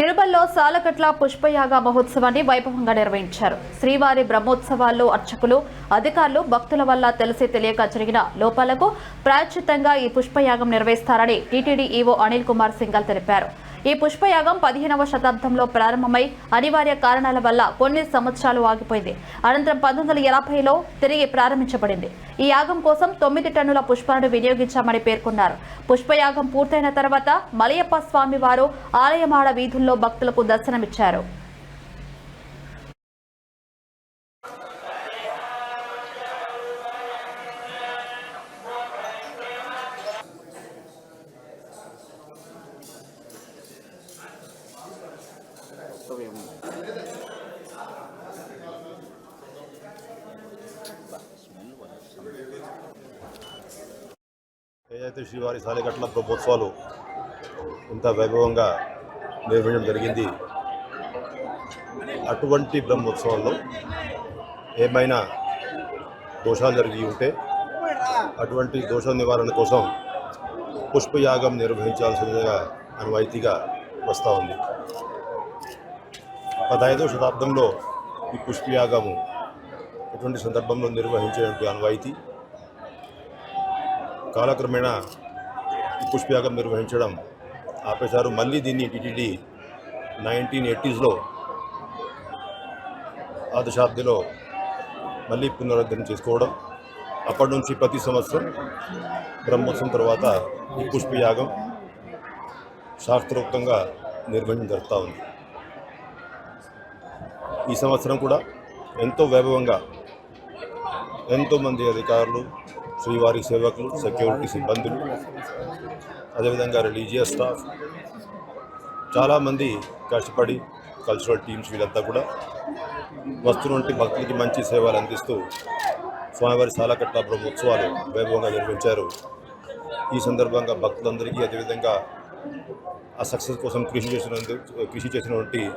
తిరుమలలో సాలకట్ల పుష్పయాగ మహోత్సవాన్ని వైభవంగా నిర్వహించారు. శ్రీవారి బ్రహ్మోత్సవాల్లో అర్చకులు అధికారులు భక్తుల వల్ల తెలిసి తెలియక జరిగిన లోపాలకు ప్రాయశ్చిత్తంగా ఈ పుష్పయాగం నిర్వహిస్తారని టీటీడీ ఈవో అనిల్ కుమార్ సింగల్ తెలిపారు. ఈ పుష్పయాగం పదిహేనవ శతాబ్దంలో ప్రారంభమై అనివార్య కారణాల వల్ల కొన్ని సంవత్సరాలు ఆగిపోయింది. అనంతరం పంతొమ్మిది వందల ఎనభైలో తిరిగి ప్రారంభించబడింది. ఈ యాగం కోసం తొమ్మిది టన్నుల పుష్పాలను వినియోగించామని పేర్కొన్నారు. పుష్పయాగం పూర్తయిన తర్వాత మలయప్ప స్వామి వారు ఆలయమాడ వీధుల్లో భక్తులకు దర్శనమిచ్చారు. ఏదైతే శ్రీవారి సాలిగట్ల బ్రహ్మోత్సవాలు ఇంత వైభవంగా నిర్వహించడం జరిగింది అటువంటి బ్రహ్మోత్సవాల్లో ఏమైనా దోషాలు జరిగి ఉంటే అటువంటి దోష నివారణ కోసం పుష్పయాగం నిర్వహించాల్సిందిగా అనువైతీగా వస్తూ ఉంది. పదహైదవ శతాబ్దంలో ఈ పుష్పయాగము ఎటువంటి సందర్భంలో నిర్వహించినటువంటి అనువాయితీ కాలక్రమేణా ఈ పుష్పయాగం నిర్వహించడం ఆపేశారు. మళ్ళీ దీన్ని టిటిడి నైన్టీన్ ఎయిటీస్లో ఆ దశాబ్దిలో మళ్ళీ పునరుద్ధరణ చేసుకోవడం. అప్పటి నుంచి ప్రతి సంవత్సరం బ్రహ్మోత్సవం తర్వాత ఈ పుష్పయాగం శాస్త్రోక్తంగా నిర్వహించ జరుగుతూ ఉంది. ఈ సంవత్సరం కూడా ఎంతో వైభవంగా ఎంతోమంది అధికారులు శ్రీవారి సేవకులు సెక్యూరిటీ సిబ్బందులు అదేవిధంగా రిలీజియస్ స్టాఫ్ చాలామంది కష్టపడి కల్చరల్ టీమ్స్ వీళ్ళంతా కూడా వస్తున్నటువంటి భక్తులకి మంచి సేవలు అందిస్తూ స్వామివారి సాలకట్ట బ్రహ్మోత్సవాలు వైభవంగా నిర్వహించారు. ఈ సందర్భంగా భక్తులందరికీ అదేవిధంగా ఆ సక్సెస్ కోసం కృషి చేసిన కృషి చేసినటువంటి